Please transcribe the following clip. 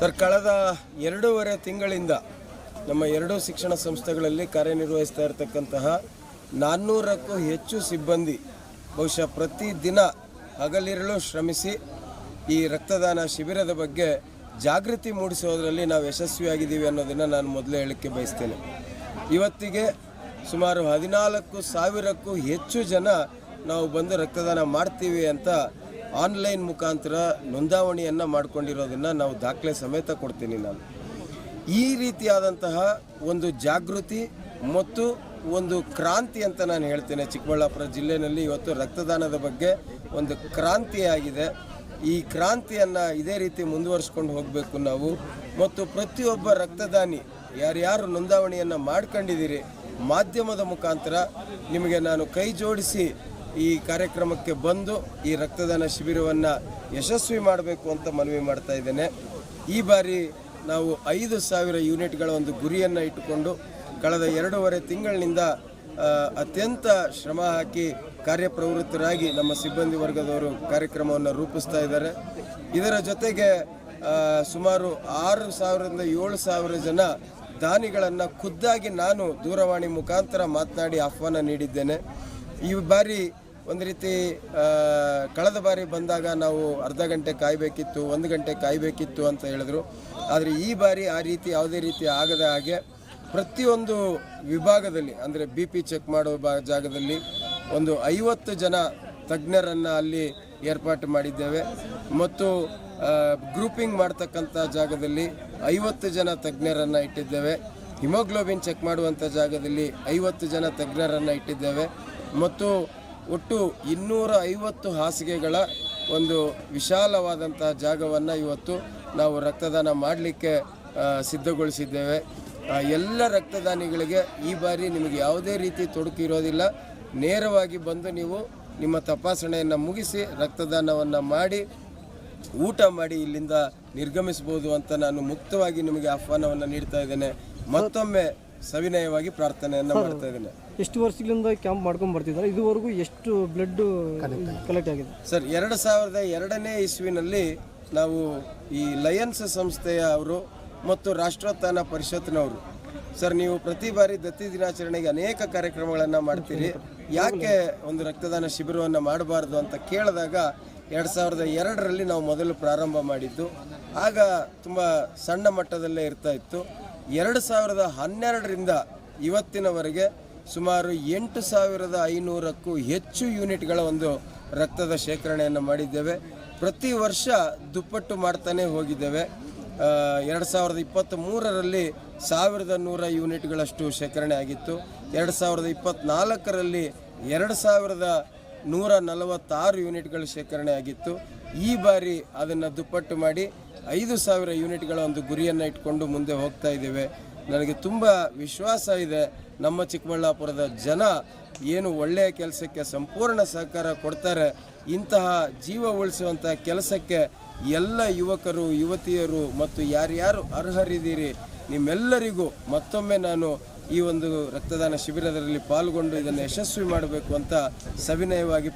Sir, ಕಳೆದ ಎರಡೂವರೆ ತಿಂಗಳಿಂದ ನಮ್ಮ ಎರಡೂ ಶಿಕ್ಷಣ ಸಂಸ್ಥೆಗಳಲ್ಲಿ ಕಾರ್ಯನಿರ್ವಹಿಸ್ತಾ ಇರತಕ್ಕಂತಹ ನಾನ್ನೂರಕ್ಕೂ ಹೆಚ್ಚು ಸಿಬ್ಬಂದಿ ಬಹುಶಃ ಪ್ರತಿ ದಿನ ಹಗಲಿರಲು ಶ್ರಮಿಸಿ ಈ ರಕ್ತದಾನ ಶಿಬಿರದ ಬಗ್ಗೆ ಜಾಗೃತಿ ಮೂಡಿಸೋದರಲ್ಲಿ ನಾವು ಯಶಸ್ವಿಯಾಗಿದ್ದೀವಿ ಅನ್ನೋದನ್ನು ನಾನು ಮೊದಲೇ ಹೇಳಕ್ಕೆ ಬಯಸ್ತೇನೆ. ಇವತ್ತಿಗೆ ಸುಮಾರು ಹದಿನಾಲ್ಕು ಸಾವಿರಕ್ಕೂ ಹೆಚ್ಚು ಜನ ನಾವು ಬಂದು ರಕ್ತದಾನ ಮಾಡ್ತೀವಿ ಅಂತ ಆನ್ಲೈನ್ ಮುಖಾಂತರ ನೋಂದಾವಣಿಯನ್ನು ಮಾಡಿಕೊಂಡಿರೋದನ್ನು ನಾವು ದಾಖಲೆ ಸಮೇತ ಕೊಡ್ತೀನಿ ನಾನು. ಈ ರೀತಿಯಾದಂತಹ ಒಂದು ಜಾಗೃತಿ ಮತ್ತು ಒಂದು ಕ್ರಾಂತಿ ಅಂತ ನಾನು ಹೇಳ್ತೇನೆ. ಚಿಕ್ಕಬಳ್ಳಾಪುರ ಜಿಲ್ಲೆಯಲ್ಲಿ ಇವತ್ತು ರಕ್ತದಾನದ ಬಗ್ಗೆ ಒಂದು ಕ್ರಾಂತಿಯಾಗಿದೆ ಈ ಕ್ರಾಂತಿಯನ್ನು ಇದೇ ರೀತಿ ಮುಂದುವರಿಸ್ಕೊಂಡು ಹೋಗಬೇಕು ನಾವು. ಮತ್ತು ಪ್ರತಿಯೊಬ್ಬ ರಕ್ತದಾನಿ, ಯಾರ್ಯಾರು ನೋಂದಾವಣಿಯನ್ನು ಮಾಡ್ಕೊಂಡಿದ್ದೀರಿ, ಮಾಧ್ಯಮದ ಮುಖಾಂತರ ನಿಮಗೆ ನಾನು ಕೈ ಜೋಡಿಸಿ ಈ ಕಾರ್ಯಕ್ರಮಕ್ಕೆ ಬಂದು ಈ ರಕ್ತದಾನ ಶಿಬಿರವನ್ನು ಯಶಸ್ವಿ ಮಾಡಬೇಕು ಅಂತ ಮನವಿ ಮಾಡ್ತಾ ಇದ್ದೇನೆ. ಈ ಬಾರಿ ನಾವು ಐದು ಸಾವಿರ ಯೂನಿಟ್ಗಳ ಒಂದು ಗುರಿಯನ್ನು ಇಟ್ಟುಕೊಂಡು ಕಳೆದ ಎರಡೂವರೆ ತಿಂಗಳಿನಿಂದ ಅತ್ಯಂತ ಶ್ರಮ ಹಾಕಿ ಕಾರ್ಯಪ್ರವೃತ್ತರಾಗಿ ನಮ್ಮ ಸಿಬ್ಬಂದಿ ವರ್ಗದವರು ಕಾರ್ಯಕ್ರಮವನ್ನು ರೂಪಿಸ್ತಾ ಇದ್ದಾರೆ. ಇದರ ಜೊತೆಗೆ ಸುಮಾರು ಆರು ಸಾವಿರದಿಂದ ಏಳು ಸಾವಿರ ಜನ ದಾನಿಗಳನ್ನು ಖುದ್ದಾಗಿ ನಾನು ದೂರವಾಣಿ ಮುಖಾಂತರ ಮಾತನಾಡಿ ಆಹ್ವಾನ ನೀಡಿದ್ದೇನೆ. ಈ ಬಾರಿ ಒಂದು ರೀತಿ ಕಳೆದ ಬಾರಿ ಬಂದಾಗ ನಾವು ಅರ್ಧ ಗಂಟೆ ಕಾಯಬೇಕಿತ್ತು, ಒಂದು ಗಂಟೆ ಕಾಯಬೇಕಿತ್ತು ಅಂತ ಹೇಳಿದ್ರು. ಆದರೆ ಈ ಬಾರಿ ಆ ರೀತಿ ಯಾವುದೇ ರೀತಿ ಆಗದ ಹಾಗೆ ಪ್ರತಿಯೊಂದು ವಿಭಾಗದಲ್ಲಿ, ಅಂದರೆ ಬಿ ಪಿ ಚೆಕ್ ಮಾಡುವ ಜಾಗದಲ್ಲಿ ಒಂದು ಐವತ್ತು ಜನ ತಜ್ಞರನ್ನು ಅಲ್ಲಿ ಏರ್ಪಾಟು ಮಾಡಿದ್ದೇವೆ. ಮತ್ತು ಗ್ರೂಪಿಂಗ್ ಮಾಡ್ತಕ್ಕಂಥ ಜಾಗದಲ್ಲಿ ಐವತ್ತು ಜನ ತಜ್ಞರನ್ನು ಇಟ್ಟಿದ್ದೇವೆ. ಹಿಮೋಗ್ಲೋಬಿನ್ ಚೆಕ್ ಮಾಡುವಂಥ ಜಾಗದಲ್ಲಿ ಐವತ್ತು ಜನ ತಜ್ಞರನ್ನು ಇಟ್ಟಿದ್ದೇವೆ. ಮತ್ತು ಒಟ್ಟು ಇನ್ನೂರ ಐವತ್ತು ಹಾಸಿಗೆಗಳ ಒಂದು ವಿಶಾಲವಾದಂತಹ ಜಾಗವನ್ನು ಇವತ್ತು ನಾವು ರಕ್ತದಾನ ಮಾಡಲಿಕ್ಕೆ ಸಿದ್ಧಗೊಳಿಸಿದ್ದೇವೆ. ಎಲ್ಲ ರಕ್ತದಾನಿಗಳಿಗೆ ಈ ಬಾರಿ ನಿಮಗೆ ಯಾವುದೇ ರೀತಿ ತೊಡಕು ಇರೋದಿಲ್ಲ. ನೇರವಾಗಿ ಬಂದು ನೀವು ನಿಮ್ಮ ತಪಾಸಣೆಯನ್ನು ಮುಗಿಸಿ ರಕ್ತದಾನವನ್ನು ಮಾಡಿ, ಊಟ ಮಾಡಿ ಇಲ್ಲಿಂದ ನಿರ್ಗಮಿಸ್ಬೋದು ಅಂತ ನಾನು ಮುಕ್ತವಾಗಿ ನಿಮಗೆ ಆಹ್ವಾನವನ್ನು ನೀಡ್ತಾ ಇದ್ದೇನೆ. ಮತ್ತೊಮ್ಮೆ ಸವಿನಯವಾಗಿ ಪ್ರಾರ್ಥನೆಯನ್ನು ಮಾಡ್ತಾ ಇದ್ದೇನೆ. ಎಷ್ಟು ವರ್ಷಗಳಿಂದ ಕ್ಯಾಂಪ್ ಮಾಡ್ಕೊಂಡು ಬರ್ತಿದ್ದಾರೆ? ಇದುವರೆಗೂ ಎಷ್ಟು ಬ್ಲಡ್ ಕಲೆಕ್ಟ್ ಆಗಿದೆ. ಸರ್ ಎರಡು ಸಾವಿರದ ಎರಡನೇ ಇಸ್ವಿನಲ್ಲಿ ನಾವು ಈ ಲಯನ್ಸ್ ಸಂಸ್ಥೆಯ ಅವರು ಮತ್ತು ರಾಷ್ಟ್ರೋತ್ಥಾನ ಪರಿಷತ್ನವರು ಸರ್ ನೀವು ಪ್ರತಿ ಬಾರಿ ದತ್ತಿ ದಿನಾಚರಣೆಗೆ ಅನೇಕ ಕಾರ್ಯಕ್ರಮಗಳನ್ನು ಮಾಡ್ತೀರಿ. ಯಾಕೆ ಒಂದು ರಕ್ತದಾನ ಶಿಬಿರವನ್ನು ಮಾಡಬಾರ್ದು ಅಂತ ಕೇಳಿದಾಗ ಎರಡು ಸಾವಿರದ ಎರಡರಲ್ಲಿ ನಾವು ಮೊದಲು ಪ್ರಾರಂಭ ಮಾಡಿದ್ದು. ಆಗ ತುಂಬ ಸಣ್ಣ ಮಟ್ಟದಲ್ಲೇ ಇರ್ತಾ ಇತ್ತು. ಎರಡು ಸಾವಿರದ ಹನ್ನೆರಡರಿಂದ ಇವತ್ತಿನವರೆಗೆ ಸುಮಾರು ಎಂಟು ಸಾವಿರದ ಐನೂರಕ್ಕೂ ಹೆಚ್ಚು ಯೂನಿಟ್ಗಳ ಒಂದು ರಕ್ತದ ಶೇಖರಣೆಯನ್ನು ಮಾಡಿದ್ದೇವೆ. ಪ್ರತಿ ವರ್ಷ ದುಪ್ಪಟ್ಟು ಮಾಡ್ತಾನೆ ಹೋಗಿದ್ದೇವೆ. ಎರಡು ಸಾವಿರದ ಇಪ್ಪತ್ತ್ ಮೂರರಲ್ಲಿ ಸಾವಿರದ ನೂರ ಯೂನಿಟ್ಗಳಷ್ಟು ಶೇಖರಣೆ ಆಗಿತ್ತು. ಎರಡು ಸಾವಿರದ ಇಪ್ಪತ್ತ್ನಾಲ್ಕರಲ್ಲಿ ಎರಡು ಸಾವಿರದ ನೂರ ನಲವತ್ತಾರು ಯೂನಿಟ್ಗಳ ಶೇಖರಣೆ ಆಗಿತ್ತು. ಈ ಬಾರಿ ಅದನ್ನು ದುಪ್ಪಟ್ಟು ಮಾಡಿ ಐದು ಸಾವಿರ ಯೂನಿಟ್ಗಳ ಒಂದು ಗುರಿಯನ್ನು ಇಟ್ಕೊಂಡು ಮುಂದೆ ಹೋಗ್ತಾ ಇದ್ದೇವೆ. ನನಗೆ ತುಂಬ ವಿಶ್ವಾಸ ಇದೆ, ನಮ್ಮ ಚಿಕ್ಕಬಳ್ಳಾಪುರದ ಜನ ಏನು ಒಳ್ಳೆಯ ಕೆಲಸಕ್ಕೆ ಸಂಪೂರ್ಣ ಸಹಕಾರ ಕೊಡ್ತಾರೆ, ಇಂತಹ ಜೀವ ಉಳಿಸುವಂಥ ಕೆಲಸಕ್ಕೆ ಎಲ್ಲ ಯುವಕರು, ಯುವತಿಯರು ಮತ್ತು ಯಾರ್ಯಾರು ಅರ್ಹರಿದ್ದೀರಿ, ನಿಮ್ಮೆಲ್ಲರಿಗೂ ಮತ್ತೊಮ್ಮೆ ನಾನು ಈ ಒಂದು ರಕ್ತದಾನ ಶಿಬಿರದಲ್ಲಿ ಪಾಲ್ಗೊಂಡು ಇದನ್ನು ಯಶಸ್ವಿ ಮಾಡಬೇಕು ಅಂತ ಸವಿನಯವಾಗಿ